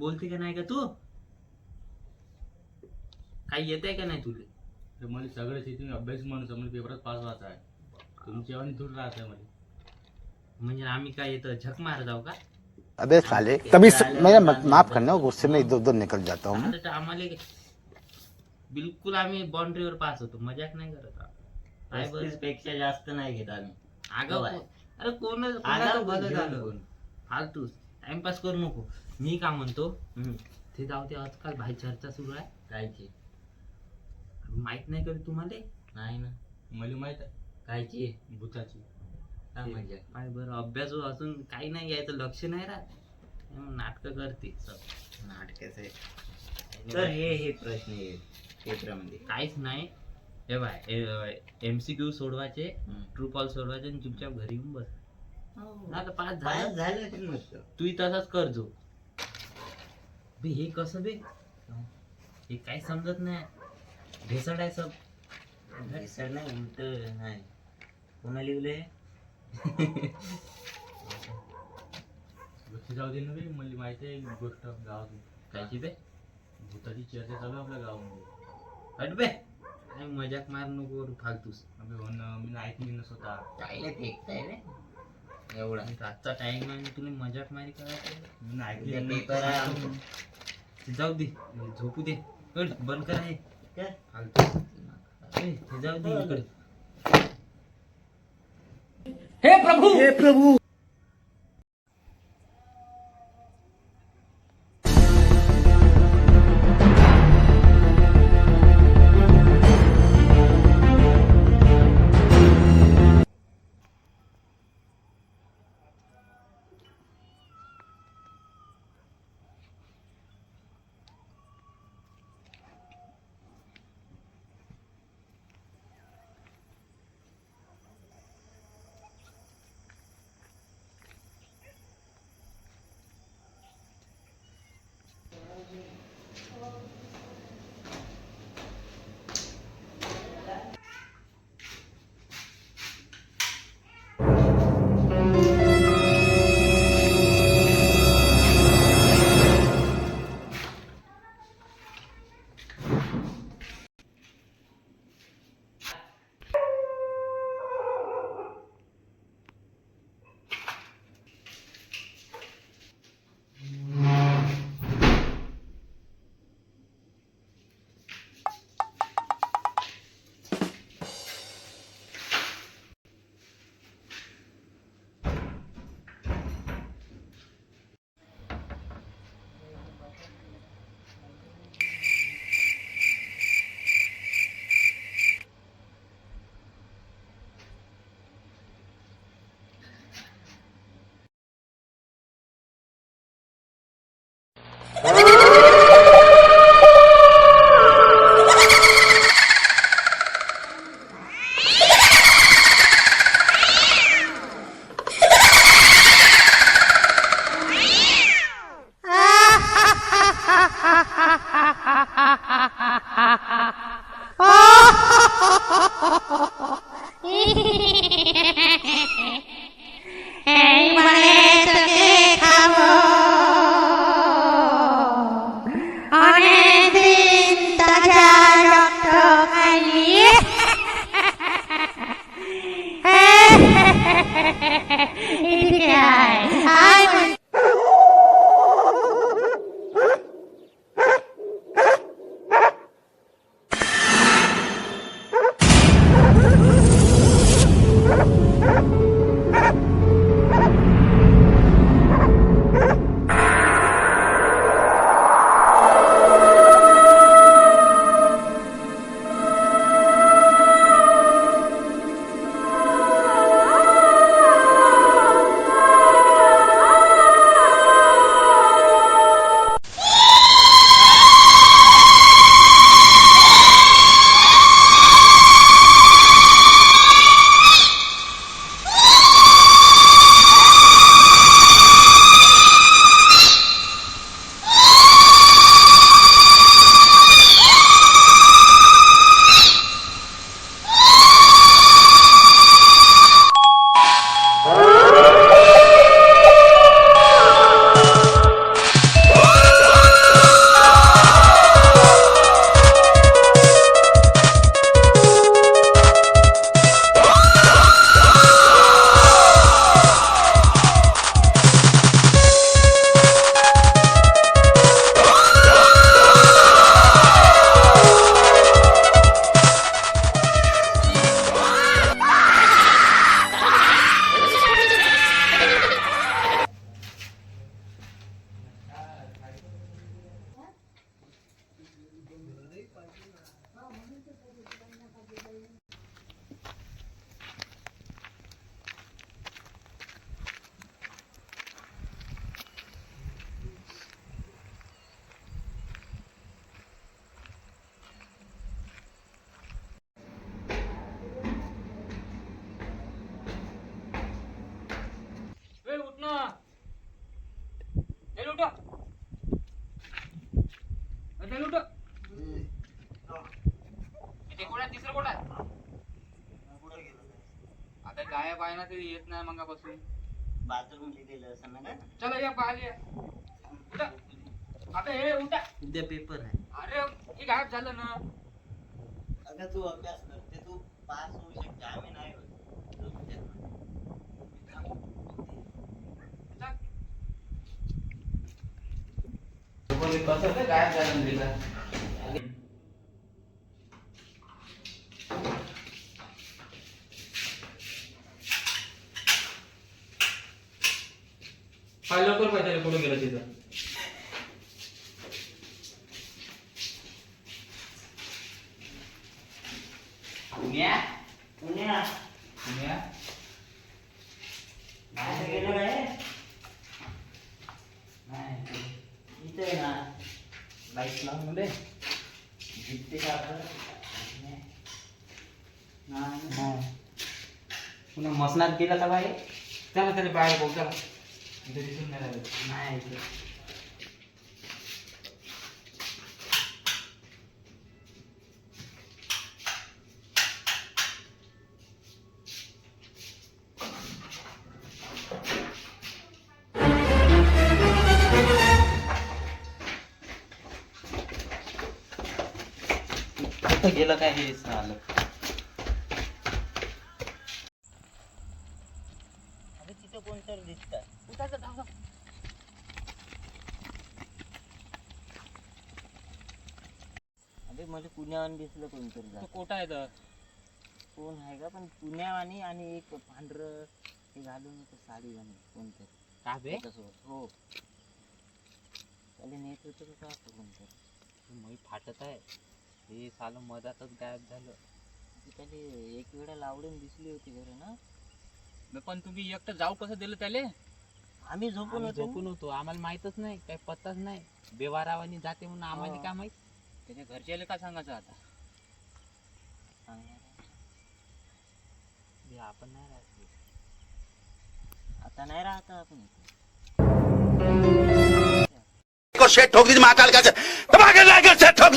बोलते का नाही का तू? काही येत आहे का नाही तुला? तर मला सगळं शेती अभ्यास माणूस आहे, मला पेपरात पास व्हायचा आहे. तुमची आणि दूर राहत आहे मला म्हणजे आम्ही काय येतं झक मार जाऊ का? अबे साले स... मेरा मत- माफ़ करना गुस्से में इधर उधर निकल जाता हूँ मैं। आता आम्हाला बिलकुल आम्ही बाउंड्रीवर पास होतो मज़ाक नाही करत आहोत. काय बरं? पस्तीस पेक्षा जास्त नाही घेत आम्ही. आगाऊ. अरे कोण बरं झालं टाइमपास करू नको. मी का म्हणतो. ते जाऊ ते आजकाल भाई चर्चा सुरू आहे कायची माहीत नाही कधी तुम्हाला? नाही ना. मला माहीत आहे. कायची भूताची. काय मजा काय बरं अभ्यास असून काही नाही यायचं लक्ष नाही राहत. नाटक करते. नाटकाचे तर हे हे प्रश्न येईल पेपरामध्ये. काहीच नाही. हे बाय एमसीक्यू सोडवायचे हम्म. ट्रू कॉल सोडवायचे आणि चुपचाप घरी येऊन बस. आता पास पास झालं झालं ते मस्त. तू तसाच कर जो. बे हे कसं बे? हे काही समजत नाही. भेसड आहे सब. भेसळ नाही उलट नाही. कोणा लिहिले लक्ष जाऊ दे ना बे मला माहिती आहे एक गोष्ट गावातून. कायची बे? भूताची चर्चा चालू आहे आपल्या गावामध्ये. हट बे. काय मजाक मार नको फालतूस. अबे हो ना मी ऐकली ना स्वतः. काय फेकताय रे? एवढा. रातचा टाइम आहे तुला मजाक मारी करायचं. पेपर आहे आमचा. जाऊ दे. झोपू दे. बंद कर आहे काय? फालतू. जाऊ दे इकडे. ना Oh. गायब आहे ना ते येत नाही मगापासून. बाथरूममध्ये गेलं असं ना चला या पाहिले या. उठा. आता हे उठा. उद्या पेपर आहे. अरे हे गायब झालं ना. अगं तू अभ्यास करते तू पास होऊ शकते. आम्ही नाही होत. तू त्यात कसं काय गायब झालं काय लवकर पाहिजे कुठे गेलं तिथं? पुण्या? पुण्या. पुण्या? बाहेर गेलं काय नाही इथे. आहे ना. लाइट लावून जिथे का नाही. पुन्हा मसनात गेला का बाहेर चला तरी बाहेर बघू चला. इथे नाही नाही गेलं काय हे झालं अरे तिथं कोणतर दिसतात अरे मला पुण्यावान दिसलं कोणतरी तो जात. कोटा आहे तर. कोण आहे का? पण पुण्यावानी आणि एक पांढरं हे घालून होतं साडी घालून कोणतरी. का बे? त्याच्यासोबत. हो. त्याला नेत होतं का काय कोणतरी. मी फाटत आहे. हे सालं मधातच गायब झालं. ती त्याला एक वेळा लावडून दिसली होती बरं ना. बे, पण तुम्ही एकटं जाऊ कसं दिलं त्याले? आम्ही झोपून आम्ही होतो. झोपून होतो. आम्हाला माहितच नाही. काही पत्ताच नाही. बेवारावानी जाते म्हणून आम्हाला हो. काय माहीत? त्याच्या घरच्याला का सांगायचं आता? सांगणार. आपण नाही राहत आता नाही राहत आपण को शेट ठोक दी महाकाल का दबा के ठोक